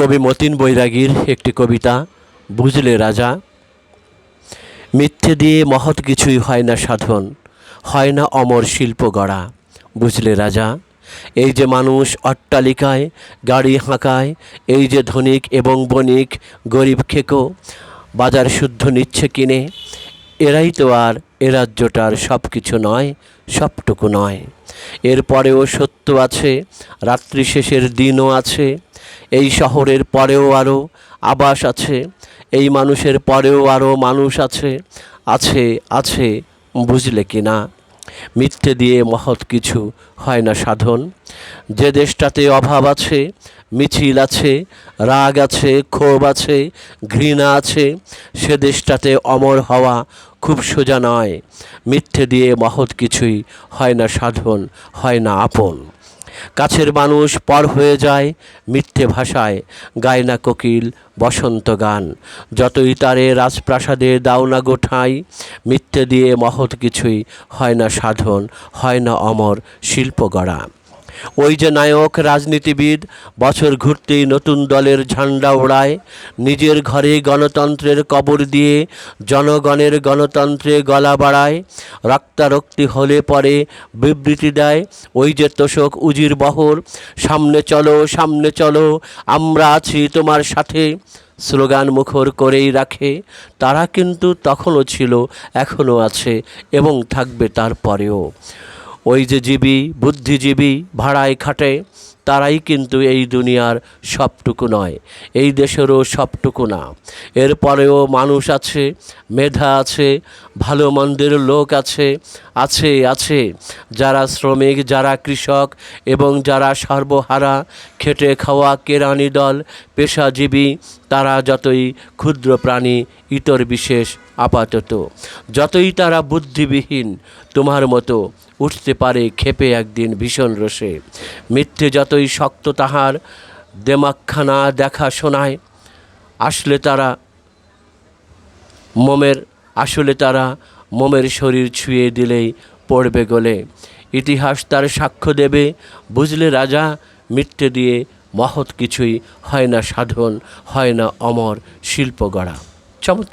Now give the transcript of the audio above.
কবি মতিন বৈরাগীর একটি কবিতা, বুঝলে রাজা মিথ্যে দিয়ে মহৎ কিছুই হয় না সাধন, হয় না অমর শিল্প গড়া। বুঝলে রাজা, এই যে মানুষ অট্টালিকায়, গাড়ি হাঁকায়, এই যে ধনিক এবং বণিক, গরিব খেকো, বাজার শুদ্ধ নিচ্ছে কিনে, এরাই তো আর এ রাজ্যটার সব কিছু নয়, সবটুকু নয়। এরপরেও সত্য আছে, রাত্রি শেষের দিনও আছে এই শহরের পরেও আরও আবাস আছে, এই মানুষের পরেও আরও মানুষ আছে আছে আছে বুঝলে কি না? মিথ্যে দিয়ে মহৎ কিছু হয় না সাধন। যে দেশটাতে অভাব আছে, মিছিল আছে, রাগ আছে, ক্ষোভ আছে, ঘৃণা আছে, সে দেশটাতে অমর হওয়া খুব সোজা নয়। মিথ্যে দিয়ে মহৎ কিছুই হয় না সাধন, হয় না আপন। কাছের মানুষ পর হয়ে যায় মিথ্যে ভাষায়, গায় না কোকিল, বসন্ত গান। যতই তারে রাজপ্রাসাদে দাও না গোঠাই, মিথ্যে দিয়ে মহৎ কিছুই হয় না সাধন, হয় না অমর শিল্প গড়া ওই যে নায়ক, রাজনীতিবিদ, বছর ঘুরতেই নতুন দলের ঝান্ডা ওড়ায়, নিজের ঘরে গণতন্ত্রের কবর দিয়ে জনগণের গণতন্ত্রে গলা বাড়ায়, রক্তারক্তি হলে পরে বিবৃতি দেয়, ওই যে তোষক উজির বহর, সামনে চলো সামনে চলো, আমরা আছি তোমার সাথে, স্লোগান মুখর করেই রাখে, তারা কিন্তু তখনও ছিল, এখনও আছে এবং থাকবে তারপরেও। ওই যে জীবী বুদ্ধিজীবী ভাড়ায় খাটে। তারাই কিন্তু এই দুনিয়ার সবটুকু নয়, এই দেশেরও সবটুকু না। এরপরেও মানুষ আছে, মেধা আছে, ভালো মন্দের লোক আছে আছে আছে। যারা শ্রমিক, যারা কৃষক এবং যারা সর্বহারা, খেটে খাওয়া কেরানি দল, পেশাজীবী, তারা যতই ক্ষুদ্র প্রাণী, ইতর বিশেষ আপাতত। যতই তারা বুদ্ধিবিহীন, তোমার মতো উঠতে পারে ক্ষেপে একদিন ভীষণ রসে মিথ্যে যতই শক্ত তাহার দেমাকখানা দেখা শোনায়, আসলে তারা মোমের, আসলে তারা মোমের শরীর ছুঁয়ে দিলেই পড়বে গলে। ইতিহাস তার সাক্ষ্য দেবে, বুঝলে রাজা, মিথ্যে দিয়ে মহৎ কিছুই হয় না সাধন, হয় না অমর শিল্প গড়া চমৎকার।